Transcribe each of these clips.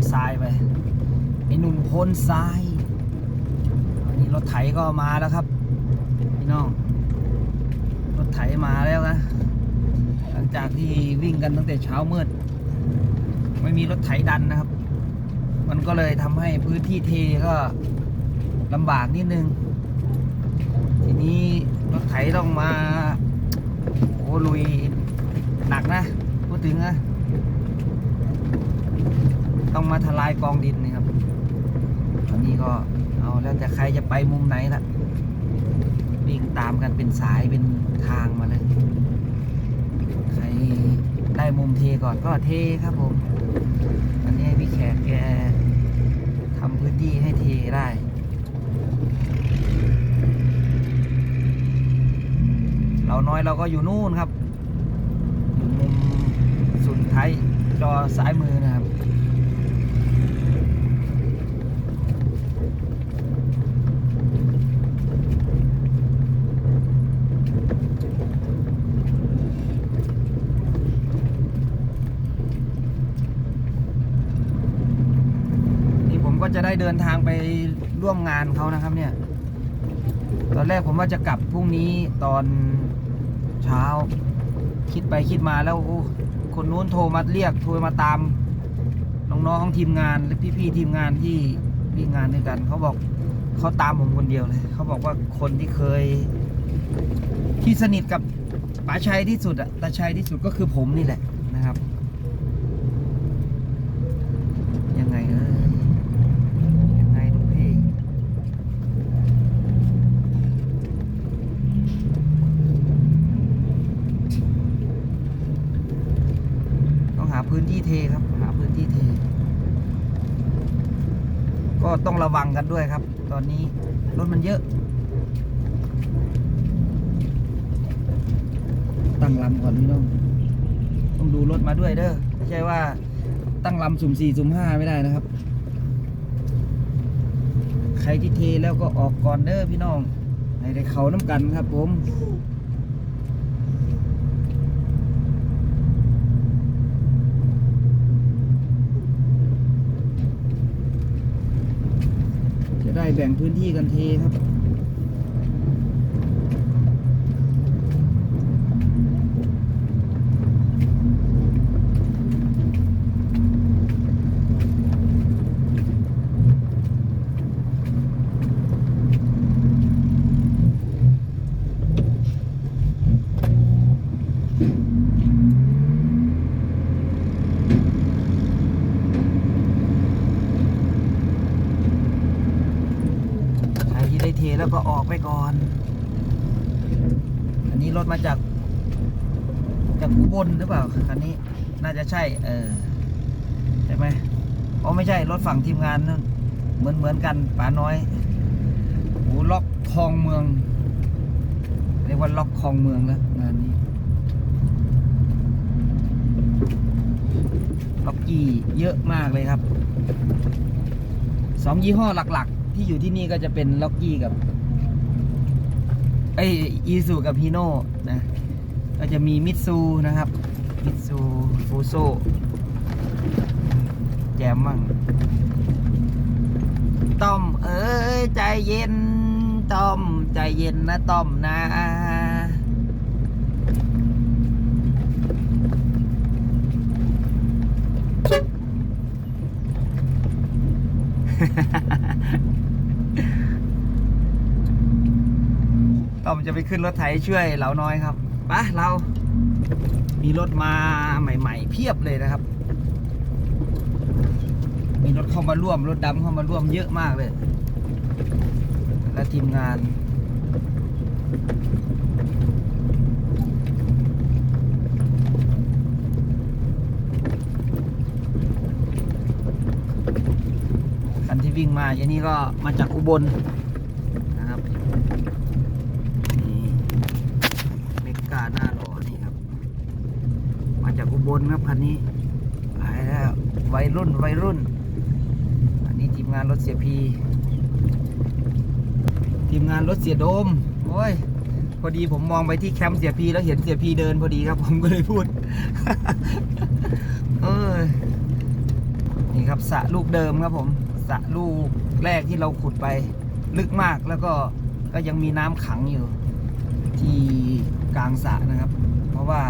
นทรายไปไอ้หนุ่มโพนทรายอันนี้รถไถก็มาแล้วครับพี่น้องรถไถมาแล้วนะหลังจากที่วิ่งกันตั้งแต่เช้ามืด ไม่มีรถไถดันนะครับ มันก็เลยทำให้พื้นที่เทก็ลำบากนิดนึง ทีนี้รถไถต้องมาโอ้ลุยหนักนะ พูดถึงนะ ต้องมาทลายกองดินนี่ครับตอนนี้ก็เอาแล้วแต่ใครจะไปมุมไหนละวิ่งตามกันเป็นสายเป็นทางมาเลย ใครได้มุมเทก่อนก็เทครับผมอันนี้พี่แขกแกทำพื้นที่ให้เทได้เราน้อยเราก็อยู่นู่นครับ อยู่มุมสุดท้ายจอซ้ายมือนะครับ นี่ผมก็จะได้ เดินทางไปร่วมงานเขานะครับ เนี่ย ตอนแรกผมว่าจะกลับพรุ่งนี้ตอนเช้า คิดไปคิดมาแล้วโอ้คนนู้นโทรมาเรียกโทรมาตามน้องๆของทีมงานและพี่ๆทีมงานที่วิ่งงานด้วยกันเขาบอกเขาตามผมคนเดียวเลยเขาบอกว่าคนที่เคย ที่สนิทกับป๋าชัยที่สุดอะตาชัยที่สุดก็คือผมนี่แหละนะครับ ยังไงเออยังไงลูกพี่ ต้องหา พื้นที่เทครับ หาพื้นที่เท ก็ต้องระวังกันด้วยครับ ตอนนี้รถมันเยอะ ตั้งลำก่อนพี่น้อง ต้องดูรถมาด้วยเด้อ ไม่ใช่ว่าตั้งลำสุ่มสี่สุ่มห้าไม่ได้นะครับ ใครที่เทแล้วก็ออกก่อนเด้อพี่น้องให้ได้เขาน้ำกันครับผม จะได้แบ่งพื้นที่กันเทครับ ได้เทแล้วก็ออกไปก่อน อันนี้รถมาจาก จากอุบลหรือเปล่าคันนี้น่าจะใช่ เออใช่ไหมอ๋อไม่ใช่รถฝั่งทีมงานนั่นเหมือนเหมือนกันป๋าน้อยโอ้ล็อกคลองเมืองเรียกว่าล็อกคลองเมืองแล้วงานนี้ล็อกกี้เยอะมากเลยครับสองยี่ห้อหลักๆ ที่อยู่ที่นี่ก็จะเป็นล็อกกี้กับไออีซูกับฮีโน่นะ ก็จะมีมิตซูนะครับ มิตซูฟูโซแจมมั่งต้อมเอ้ยใจเย็นต้อมใจเย็นนะต้อมนะ ต้อม จะไปขึ้นรถไถช่วยเหล่าน้อยครับปะเรา มีรถมาใหม่ ๆ เพียบเลยนะครับ มีรถเข้ามาร่วมรถดำเข้ามาร่วมเยอะมากเลย และทีมงานคันที่วิ่งมาอย่างนี้ก็มาจากอุบลนะครับ นี่เมกาหน้าหล่อนี่ครับ มาจากอุ บลครับคันนี้ไปแล้ววัยรุ่นวัยรุ่น อันนี้ทีมงานรถเสียพี ทีมงานรถเสียโดม โอ้ย พอดีผมมองไปที่แคมป์เสียพีแล้วเห็นเสียพีเดินพอดีครับ ผมก็เลยพูด เออนี่ครับสะลูกเดิมครับผมสะลูกแรกที่เราขุดไป ลึกมากแล้วก็ก็ยังมีน้ำขังอยู่ ที่กลางสะนะครับ เพราะว่า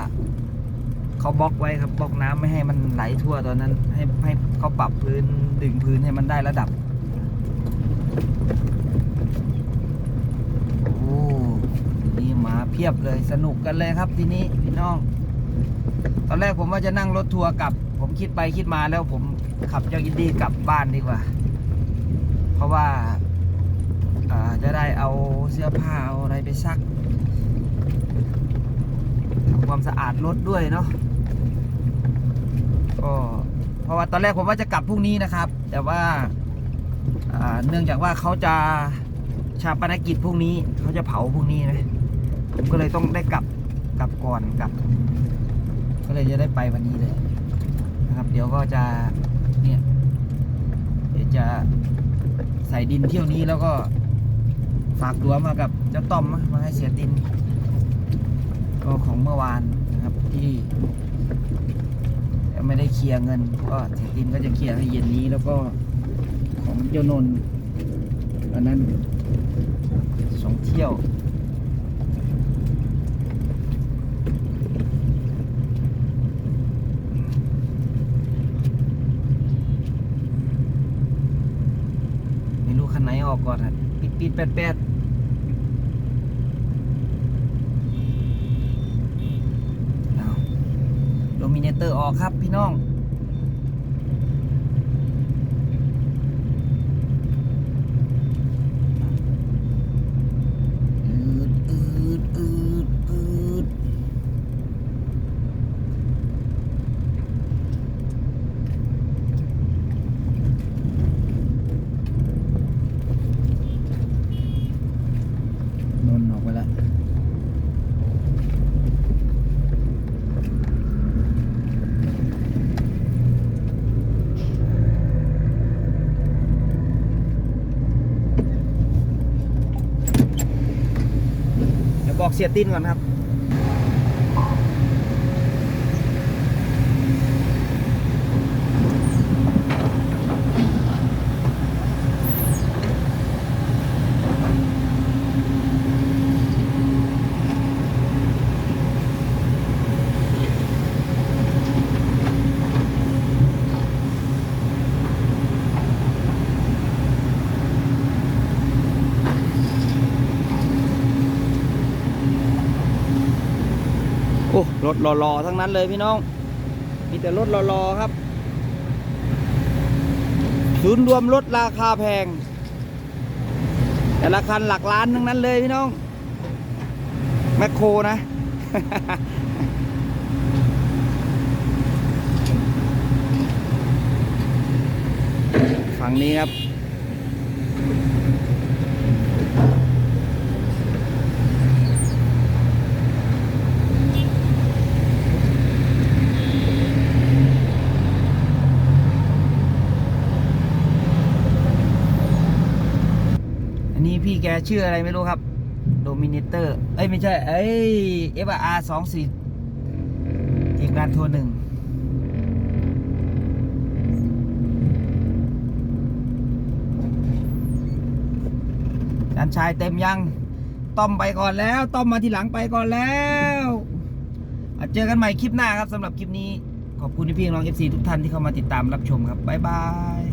เขาบล็อกไว้ครับบล็อกน้ำไม่ให้มันไหลทั่วตอนนั้น ให้ให้เขาปรับพื้นดึงพื้นให้มันได้ระดับโอ้นี่มาเพียบเลยสนุกกันเลยครับทีนี้พี่น้อง ตอนแรกผมว่าจะนั่งรถทัวร์กลับ ผมคิดไปคิดมาแล้วผมขับเจ้าอินดี้กลับบ้านดีกว่า เพราะว่าจะได้เอาเสื้อผ้าเอาอะไรไปซักทำความสะอาดรถด้วยเนาะ ก็เพราะว่าตอนแรกผมว่าจะกลับพรุ่งนี้นะครับ แต่ว่าเนื่องจากว่าเขาจะชาปนกิจพรุ่งนี้เขาจะเผาพรุ่งนี้นะผมก็เลยต้องได้กลับกลับก่อนกลับ ก็เลยจะได้ไปวันนี้เลยนะครับ เดี๋ยวก็จะเนี่ยเดี๋ยวจะใส่ดินเที่ยวนี้แล้วก็ฝากตัวมากับเจ้าต้อมมาให้เสียติน ก็ของเมื่อวานนะครับที่ เคลียร์เงิน ก็เสียตินก็จะเคลียร์ให้เย็นนี้แล้วก็ของเจ้านนท์อันนั้นสองเที่ยวไม่รู้คันไหนออกก่อนอะปิดปิดแปดแปดเอาโด มิเนเตอร์ออกครับพี่น้อง อืดอืดอืดอืดนนออกไปแล้ว เดี๋ยว บอกเสียตินก่อนครับ โอ้รถรอๆทั้งนั้นเลยพี่น้อง มีแต่รถรอๆครับ ศูนย์รวมรถราคาแพง แต่ละคันหลักล้านทั้งนั้นเลยพี่น้อง แมคโครนะ ฝั่งนี้ครับ พี่แกชื่ออะไรไม่รู้ครับโดมิเนเตอร์เอ้ยไม่ใช่เอ้ย FR สองสี่ทีมงานทัวร์หนึ่งจานชายเต็มยัง ต้อมไปก่อนแล้ว ต้อมมาทีหลังไปก่อนแล้วเจอกันใหม่คลิปหน้าครับสำหรับคลิปนี้ ขอบคุณพี่น้อง FC ทุกท่านที่เข้ามาติดตามรับชมครับ บ๊ายบาย